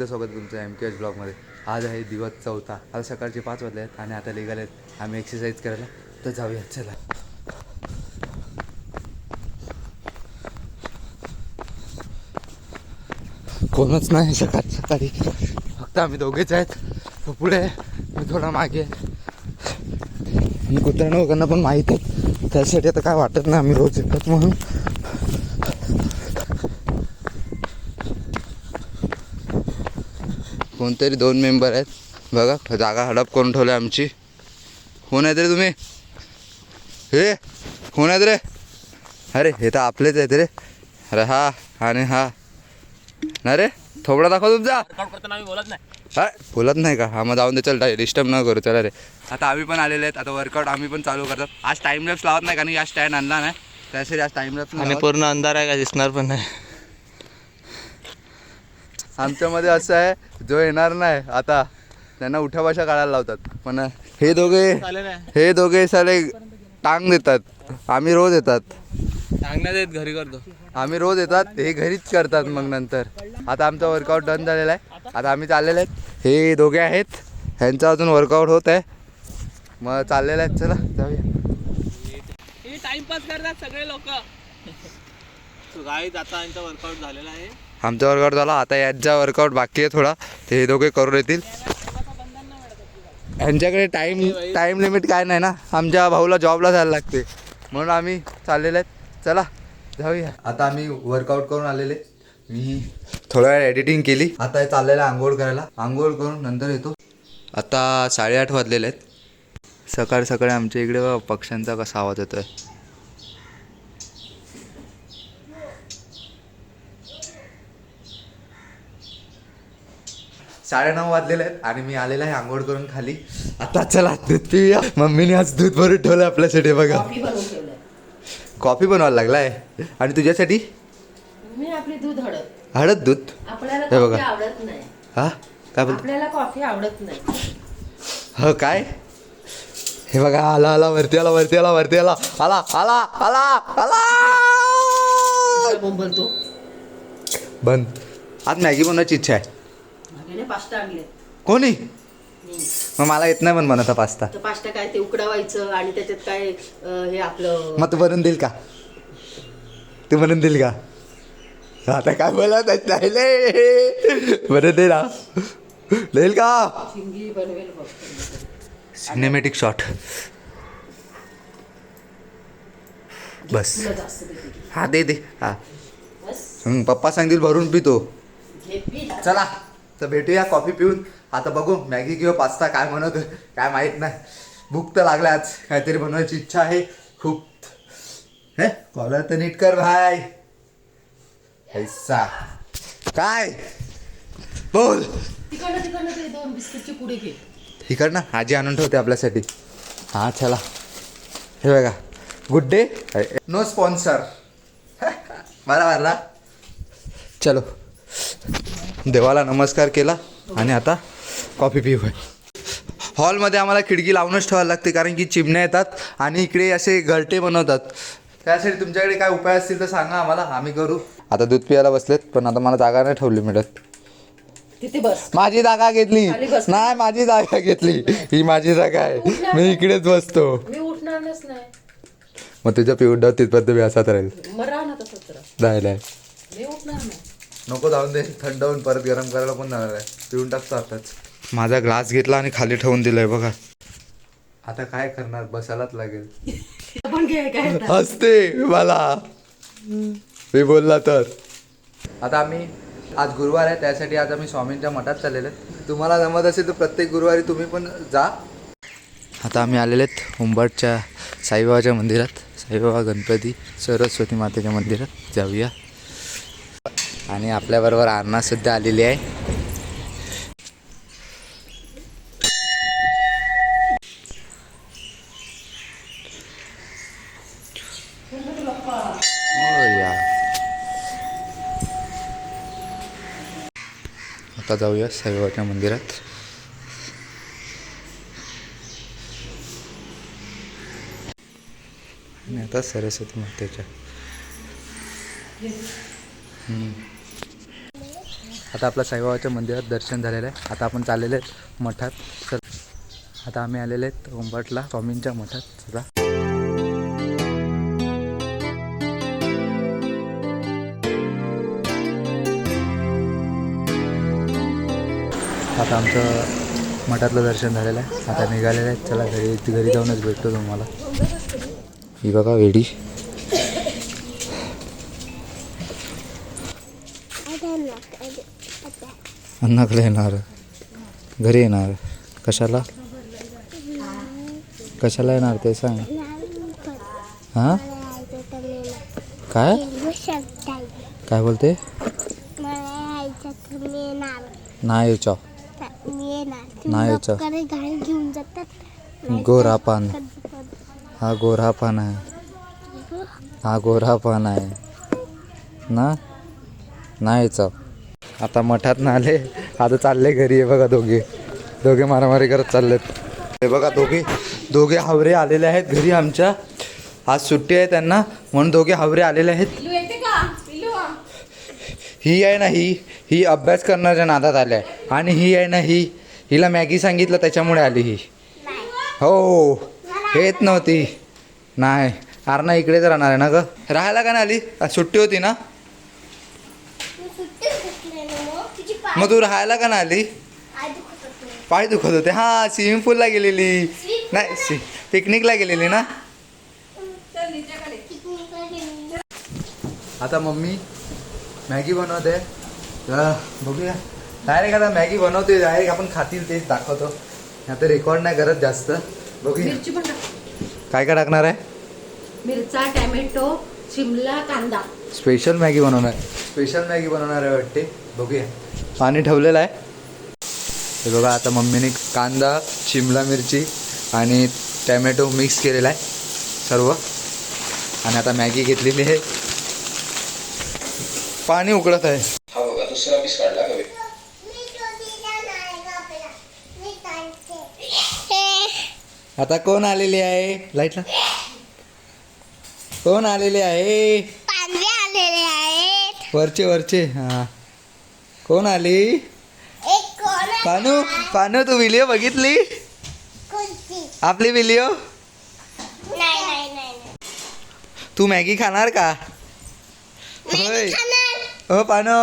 एकदा स्वागत तुमचं एम के एच ब्लॉगमध्ये. आज आहे दिवस चौथा. आज सकाळचे पाच वाजले आहेत आणि आता निघाले आहेत. आम्ही एक्सरसाइज करायला. तर जाऊया. चला. कोणच नाही सकाळ सकाळी. फक्त आम्ही दोघेच आहेत. तो पुढे आहे, मी थोडा मागे आहे. आणि कुत्र्यांना वगैरे पण माहीत आहे. त्यासाठी आता काय वाटत नाही. आम्ही रोज येतात म्हणून. कोणतरी दोन मेंबर आहेत. बघा जागा हडप करून ठेवली आमची. कोण आहेत रे तुम्ही? हे कोण आहेत रे? अरे हे तर आपलेच आहेत रे. अरे हा आणि हा. ना रे थोबडा दाखव तुमचा. हा बोलत नाही का? हा मग जाऊन दे चल डिस्टर्ब न करू. चला रे. आता आम्ही पण आलेले आहेत. आता वर्कआउट आम्ही पण चालू करतात. आज टाइम लॅप्स लावत नाही कारण की आज स्टँड आणला नाही. त्यासाठी आज टाइम लॅप्स आणि पूर्ण अंधार आहे का? दिसणार पण नाही. आमच्यामध्ये असं आहे जो येणार नाही आता त्यांना उठ्या भाषा काढायला लावतात. पण हे दोघे हे दोघे साले टांग देतात. आम्ही रोज येतात. सांगण्यात येत घरी करतो. आम्ही रोज येतात हे घरीच करतात मग नंतर. आता आमचा वर्कआउट डन झालेला आहे. आता आम्ही चाललेले आहेत. हे दोघे आहेत. ह्यांचा अजून वर्कआउट होत आहे. मग चाललेलं आहेत चला जाऊया. हे टाइमपास करतात सगळे लोक. गाईत आता यांचा वर्कआउट झालेला आहे. आमचा वर्कआउट झाला. आता यांचा वर्कआउट बाकी आहे थोडा. ते हे दोघे करून येतील. यांच्याकडे टाईम टाईम लिमिट काय नाही ना. आमच्या भाऊला जॉबला जायला लागते. म्हणून आम्ही चाललेले आहेत. चला जाऊया. आता आम्ही वर्कआउट करून आलेले. मी थोड्या वेळ एडिटिंग केली. आता चाललेलं आहे आंघोळ करायला. आंघोळ करून नंतर येतो. आता साडेआठ वाजलेले आहेत. सकाळी सकाळी आमच्या इकडे पक्ष्यांचा कसा आवाज येतोय. साडेनऊ वाजलेले आहेत आणि मी आलेला आहे आंघोळ करून खाली. आता चला दूध पिऊया. मम्मीने आज दूध भरून ठेवलं आपल्यासाठी बघा. कॉफी बनवायला लागलाय. आणि तुझ्यासाठी? मी आपली दूध हळद दूध? हे बघा. कॉफी आवडत नाही. हा? काय बोल आपल्याला कॉफी आवडत नाही. हो काय? हे बघा आला आला वरती आला वरती आला वरती आला. आला आला आला आला! बंद. आज मॅगी बनवायची इच्छा आहे. पास्ता आणले. कोणी? मग मला येत नाही पण बनवता पास्ता. तर पास्ता काय ते उकडावायचं आणि त्याच्यात काय अं, हे आपलं मग तू बनवून देईल का? तू बनवून देईल का? आता काय बोलत नाही ले बरं दे ना. देईल का? चिंगी बनवेल बघ. सिनेमॅटिक शॉट बस. तुला जास्त देते. हा दे दे. हा. बस. पप्पा सांगतील भरून पितो घे पी. चला. तर भेटूया कॉफी पिऊन. आता बघू मॅगी किंवा पास्ता काय बनवतो काय माहीत नाही. भूक तर लागला आज काहीतरी बनवायची इच्छा आहे. खूप. हे कॉलर तर नीट कर भाई. ऐसा काय? बोल. तिकडनं तिकडनं ते दोन बिस्किटची पुढे घे. इकडनं? आजी आणून ठेवते आपल्यासाठी. हां चला. हे बघा. गुड डे नो स्पॉन्सर मला मारला चलो. देवाला नमस्कार केला आणि आता कॉफी पिऊ हॉलमध्ये आम्हाला खिडकी लावूनच ठेवायला लागते कारण की चिमण्या येतात आणि इकडे असे घरटे बनवतात. त्यासाठी तुमच्याकडे काय उपाय असतील तर सांगा आम्हाला आम्ही करू. आता दूध पियाला बसलेत पण आता मला जागा नाही ठेवली मिळत. माझी जागा घेतली. नाही माझी जागा घेतली. ही माझी जागा आहे. मी इकडेच बसतो. मग तुझ्या पिवड तिथपर्यंत मी असाच राहील मग नको जाऊन दे थंड होऊन परत गरम करायला पण जाणार आहे? पिऊन टाकतो आताच. माझा ग्लास घेतला आणि खाली ठेवून दिलाय बघा. आता काय करणार? बसायलाच लागेल. पण घे काय हसते मला. मी बोलला तर. आता आम्ही आज गुरुवार आहे त्यासाठी आज आम्ही स्वामींच्या मठात चाललेलो. तुम्हाला जमत असेल तर प्रत्येक गुरुवारी तुम्ही पण जा. आता आम्ही आलेले आहेत उंबरच्या साईबाबाच्या मंदिरात. साईबाबा गणपती सरस्वती मातेच्या मंदिरात. जाऊया. आणि आपल्याबरोबर अन्ना सुद्धा आलेली आहे. हो या आता जाऊया साईबाबाच्या मंदिरात. आणि आता सरस्वती मातेच्या. आता आपल्या साईबाबाच्या मंदिरात दर्शन झालेलं आहे. आता आपण चाललेले आहेत मठात. तर आता आम्ही आलेले आहेत उंबरठला स्वामींच्या मठात. चला. आता आमचं मठातलं दर्शन झालेलं आहे. आता निघालेलं आहे चला घरी घरी जाऊनच भेटतो तुम्हाला. ही बघा वेडी. अन्नाकडे येणार. घरी येणार. कशाला? कशाला येणार ते सांग. हां? काय? काय बोलते? नाही यायचं नाही यायचं. गोरा पान हा गोरा पान आहे. हा गोरा पान आहे. ना? नाही यायचं आता मठात ना आले आता चालले घरी आहे बघा दोघे. दोघे मारामारी करत चाललेत. हे बघा दोघे दोघे हावरे आलेले आहेत घरी आमच्या. आज सुट्टी आहे त्यांना म्हणून दोघे हावरे आलेले आहेत. ही आहे ना ही ही अभ्यास करण्याच्या नादात आल्या. आहे आणि ही आहे ना ही हिला मॅगी सांगितलं त्याच्यामुळे आली ही. हो. येत नव्हती. नाही. अरे इकडेच राहणार आहे ना ग? राहायला का नाही आली? आज सुट्टी होती ना? मग तू राहायला का नाही आली? पाय दुखत होते. हां स्विमिंग पूलला गेलेली. नाही सी पिकनिकला गेलेली ना? आता मम्मी मॅगी बनवते. बघूया. डायरेक्ट आता मॅगी बनवते डायरेक्ट आपण खातील तेच दाखवतो. आता रेकॉर्ड नाही करत जास्त. बघूया. काय काय टाकणार आहे? मिरचा टॅमॅटो शिमला कांदा. स्पेशल मॅगी बनवणार. स्पेशल मॅगी बनवणार आहे वाटते. बघूया. पाणी ठेवलेलं आहे. हे बघा आता मम्मीने कांदा शिमला मिरची आणि टॅमॅटो मिक्स केलेला आहे सर्व. आणि आता मॅगी घेतलेली आहे. पाणी उकळत आहे. हा बघा दुसरा पीस काढला का बे? आता कोण आलेली आहे? लाईटला. कोण आलेले आहे? पांढरे आलेले आहेत. वरचे वरचे. हा. कोण आली? पानू पानू तू व्हिडिओ बघितली? आपली व्हिडिओ. तू मॅगी खाणार का? होय. हो पानू.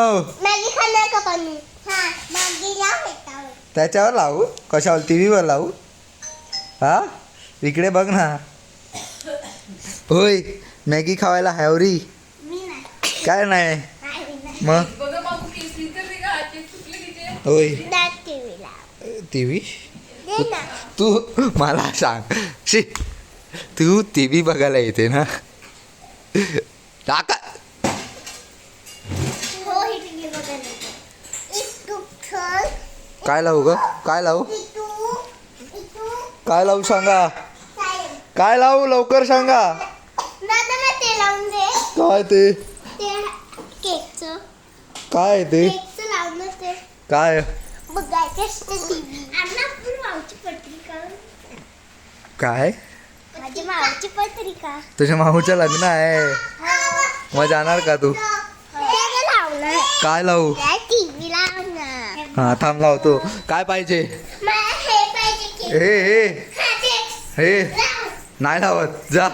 त्याच्यावर लावू? कशावर? टी व्हीवर लावू? हा? इकडे बघ ना. होय मॅगी खावायला नाही. काय नाही. मग? होय. टी व्ही तू मला सांग. शी तू टी व्ही बघायला येते ना? टाका. हो काय लावू ग? काय लावू? काय लावू सांगा. काय? लावू? लवकर सांगा. काय ते? काय ते? काय? बघायचं असतं टीव्ही आणि आपण मावची पत्रिका. काय? माझी मावची पत्रिका. तुझ्या माहूचं लग्न आहे. मग जाणार का तू? लावणार. काय लावू? टीव्ही लावणार. हा थांब लावतो. काय पाहिजे? मला हे पाहिजे की हे हे. हा हे. लाव. नाही लावत. जा.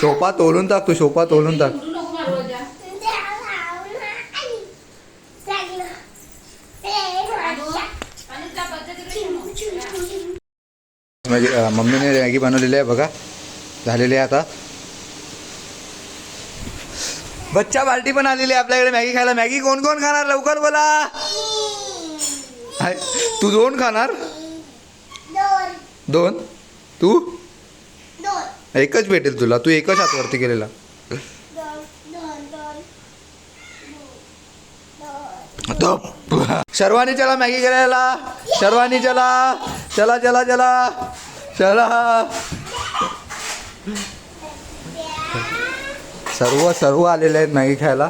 सोपा तोलून टाक तू सोपा तोलून टाक ते लावणार. चांगलं. ते माझ्या. म्हणजे अं, मम्मीने मॅगी बनवलेली आहे बघा. झालेली आहे आता. बच्चा पार्टी पण आलेली आहे आपल्याकडे. मॅगी खायला. मॅगी कोण कोण खाणार? लवकर बोला. हाय, तू दोन खाणार? दोन? तू? एकच भेटेल तुला. तू एकच हात वरती केलेला दोन सर्वांनी चला मॅगी करायला. सर्वांनी चला. चला चला चला. चला. सर्व सर्व आलेले आहेत मॅगी खायला.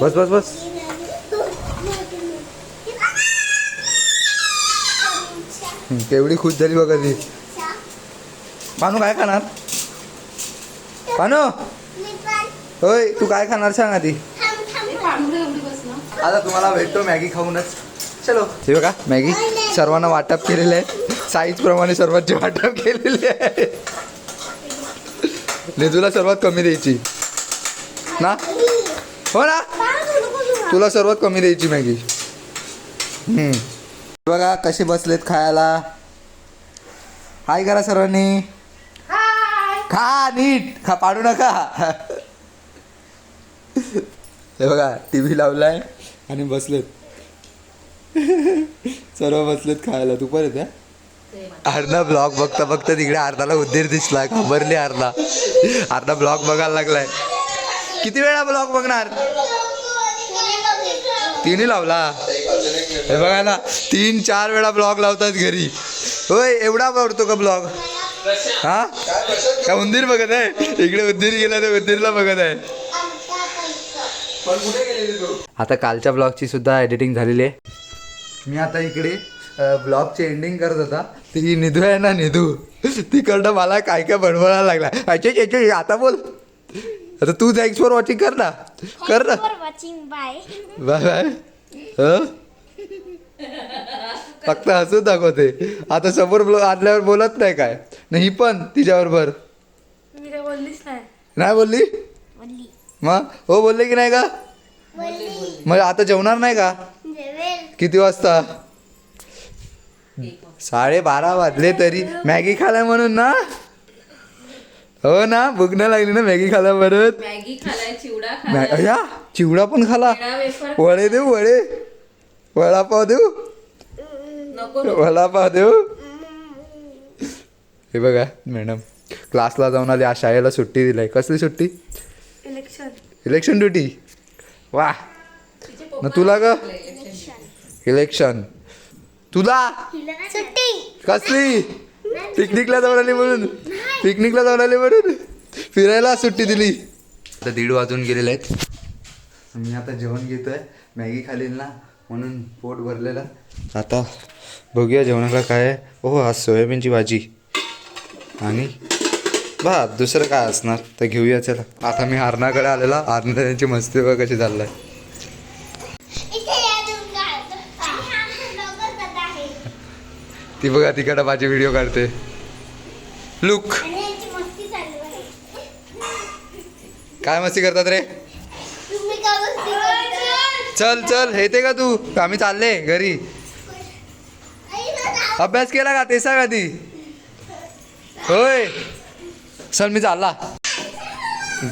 बस बस बस. केवढी खुश झाली बघा ती. पानू काय खाणार? पानू? होय तू काय खाणार सांग आधी. आता तुम्हाला भेटतो मॅगी खाऊनच. चलो. हे बघा मॅगी सर्वांना वाटप केलेलं आहे. साईज प्रमाणे सर्वांचे वाटप केलेले आहे. निधूला सर्वात कमी द्यायची. ना? हो ना? तुला सर्वात कमी द्यायची मॅगी. हम्म. बघा कसे बसलेत खायला. हाय करा सर्वांनी. खा नीट. खा पाडू नका. हे बघा टी व्ही लावलाय. आणि बसलेत. सर्व बसलेत खायला. तू परत अर्धा ब्लॉग बघता बघता तिकडे अर्धाला उद्दीर दिसला. घाबरली अर्धा. अर्धा ब्लॉग बघायला लागलाय. किती वेळा ब्लॉग बघणार? तिने लावला. हे बघा ना तीन चार वेळा ब्लॉग लावतात घरी. होय एवढा आवडतो का ब्लॉग? हा? का उंदीर बघत आहे? इकडे उंदीर गेला तर उंदीरला बघत आहे. आता कालच्या ब्लॉगची सुद्धा एडिटिंग झालेली आहे. मी आता इकडे ब्लॉगची एंडिंग करत होता. ती निधू आहे ना निधू. तिकडनं मला काय काय बनवायला लागला. अच्छा अच्छा आता बोल. आता तू थँक्स फॉर वॉचिंग कर ना. कर ना. वॉचिंग बाय बाय बाय हं? फक्त हसून दाखवते. आता समोर बोल आणल्यावर बोलत नाही काय? नाही पण तिच्याबरोबर. नाही बोलली? मग हो बोलले की नाही का? मग आता जेवणार नाही का? जेवेल. किती वाजता? साडेबारा वाजले तरी. मॅगी खाल्या म्हणून ना? हो ना भूक नाही लागली ना मॅगी खाल्या परत? मॅगी खालाय चिवडा पण खाला. वडे देऊ वडे. वडापाव देऊ. नको. वडापाव देऊ. हे बघा मॅडम. क्लासला जाऊन आली आज शाळेला सुट्टी दिलाय. कसली सुट्टी? इलेक्शन इलेक्शन ड्युटी वा न तुला ग इलेक्शन तुला सुट्टी कसली पिकनिकला जाऊन आली म्हणून पिकनिकला जाऊन आली म्हणून फिरायला सुट्टी दिली आता दीड वाजून गेलेले आहेत. मी आता जेवण घेतोय. मॅगी खालील ना म्हणून पोट भरलेलं. आता बघूया जेवणाला काय आहे. हो आज सोयाबीनची भाजी. आणि बा दुसरं काय असणार? तर घेऊया चला आता मी हरणाकडे आलेला. हरणा त्यांची मस्ती बघ कशी चाललाय ती बघा तिकडं माझी व्हिडिओ काढते. लुक काय मस्ती करतात रे? चल चल. येते का तू? आम्ही चालले घरी. अभ्यास केला का? ते सांग आधी? होय. चल मी चालला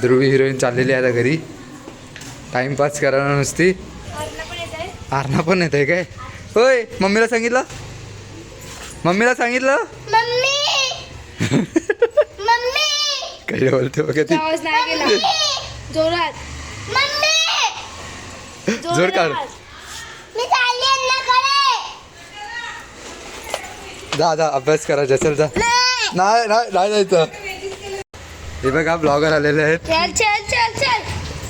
ध्रुवी हिरोईन चाललेली आहे आता घरी. टाइमपास करायला नुसती. आरणा पण येत आहे काय? होय मम्मीला सांगितलं? मम्मीला सांगितलं? मम्मी! मम्मी! काय बोलते बघा ती. आवाज नाही गेला. जोरात. मम्मी! जोर काढ. मी चालली अन्नाकडे जा जा अभ्यास करायचा चल जा. नाही नाही नाही जायचं. हे बघा ब्लॉगर आलेले आहेत. चल चल चल चल.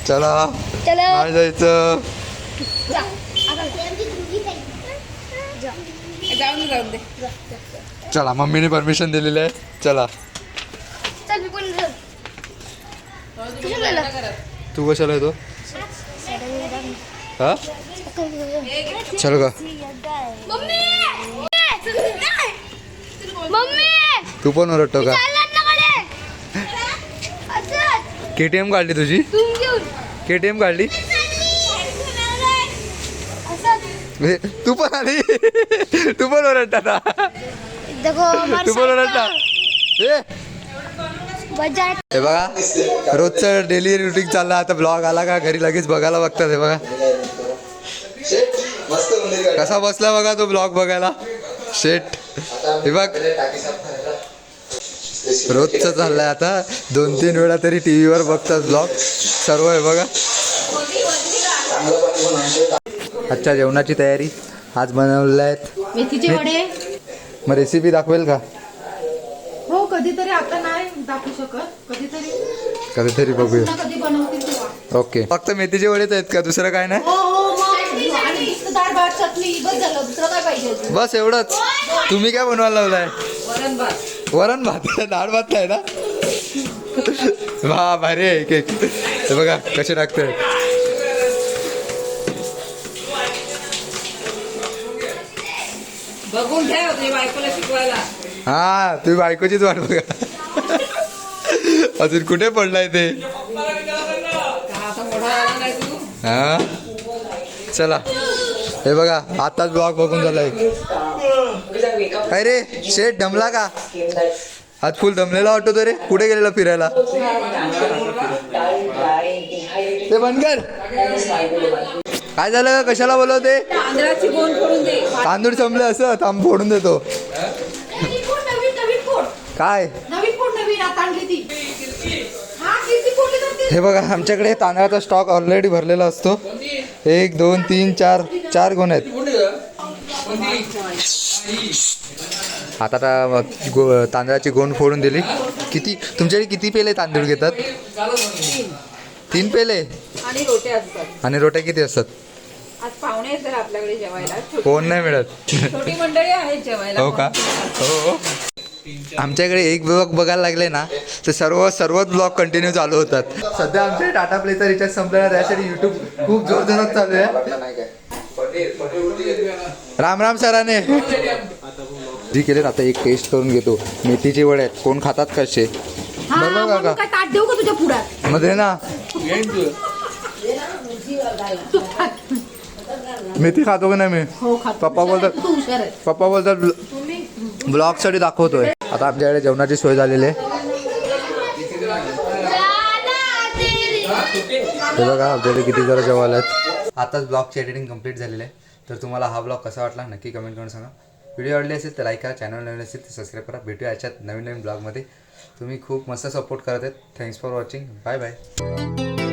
चला. चलो. नाही जायचं. जाऊन जाऊन दे चला मम्मीने परमिशन दिलेली आहे. चला. चल मी पण जाऊ. तू कशाला येतो? हा? चल का मम्मी! मम्मी! तू पण ओरडतो का चाल अन्नाकडे असं के टी एम काढली तुझी? के टी एम काढली? म्हणजे तू पण आली. तू पण ओरडता आता. देखो तू पण ओरडता. हे बघा रोजचं डेली रुटीन चाललं आता ब्लॉग आला का घरी लगेच बघायला बघतात हे बघा. कसा बसला बघा तो ब्लॉग बघायला? शेट हे बघ. रोजचं चाललंय आता. दोन तीन वेळा तरी टी व्हीवर बघतात ब्लॉग सर्व आहे बघा. आजच्या जेवणाची तयारी. आज बनवलेल्या आहेत. मेथीचे वडे. मग रेसिपी दाखवेल का? हो कधीतरी आता नाही दाखवू शकत. कधीतरी. कधीतरी बघूया. पुन्हा कधी बनवतील तेव्हा. ओके. फक्त मेथीचे वडेच आहेत का? दुसरं काय नाही? हो हो मग. आणि नुसतं डाळ भात चटणी बस झालं. दुसरं काय पाहिजे अजून? बस एवढंच. तुम्ही काय बनवायला लावलाय? वरण भात. वरण भात डाळ भात नाही ना? वा भारी आहे केक हे बघा कसे टाकते बघून घ्या तुझ्या बायकोला शिकवायला. हा तुम्ही बायकोचीच वाट बघा. अजून कुठे पडलाय तू? हा? चला. हे बघा आताच ब्लॉग बघून झालाय काय रे शेट दमला का? आज फुल दमलेला वाटतो रे. कुठे गेलेला फिरायला? ते बंद कर काय झालं कशाला बोलवते? तांदळाची गोण करून दे. तांदूळ संपले असं थांब फोडून देतो. नवीन फोड नवीन नवीन फोड. काय? हा हे बघा आमच्याकडे तांदळाचा स्टॉक ऑलरेडी भरलेला असतो. एक दोन तीन चार चार गुण आहेत. आता आता गो तांदळाची गोण फोडून दिली. किती तुमच्याकडे किती पेले तांदूळ घेतात? तीन पेले? आणि रोटे असतात. आणि रोट्या किती असतात? आज पाहुणे आहेत जरा आपल्याकडे जेवायला. छोटी- कोण नाही मिळत. छोटी मंडळी आहेत जेवायला. हो का? हो आमच्याकडे एक ब्लॉग बघायला लागले ना तर सर्व सर्वच ब्लॉग कंटिन्यू चालू होतात. सध्या आमचे टाटा प्लेचा रिचार्ज संपलेला आहे, त्यासाठी युट्यूब खूप जोरदारात चालू आहे. राम राम सराने जी केले आता एक टेस्ट करून घेतो. मेथीचे वडे आहेत. कोण खातात कसे? हा, बरोबर म्हणून काका काय ताट देऊ का तुझ्या पुढ्यात मध्ये ना. मेथी खातो का नाही मी? हो खातो. पप्पा बोलतात पप्पा बोलतात ब्लॉगसाठी दाखवतोय. आता आमच्याकडे जेवणाची सोय झालेली आहे. हे बघा आमच्याकडे किती जरा जेवायला आहेत. आताच ब्लॉगची एडिटिंग कंप्लीट झालेली आहे. तर तुम्हाला हा ब्लॉग कसा वाटला नक्की कमेंट करून सांगा. व्हिडिओ आवडली असेल तर लाईक करा चॅनल नवीन असेल तर सबस्क्राईब करा. भेटूया याच्यात नवीन नवीन ब्लॉगमध्ये तुम्ही खूप मस्त सपोर्ट करत आहेत. Thanks for watching bye bye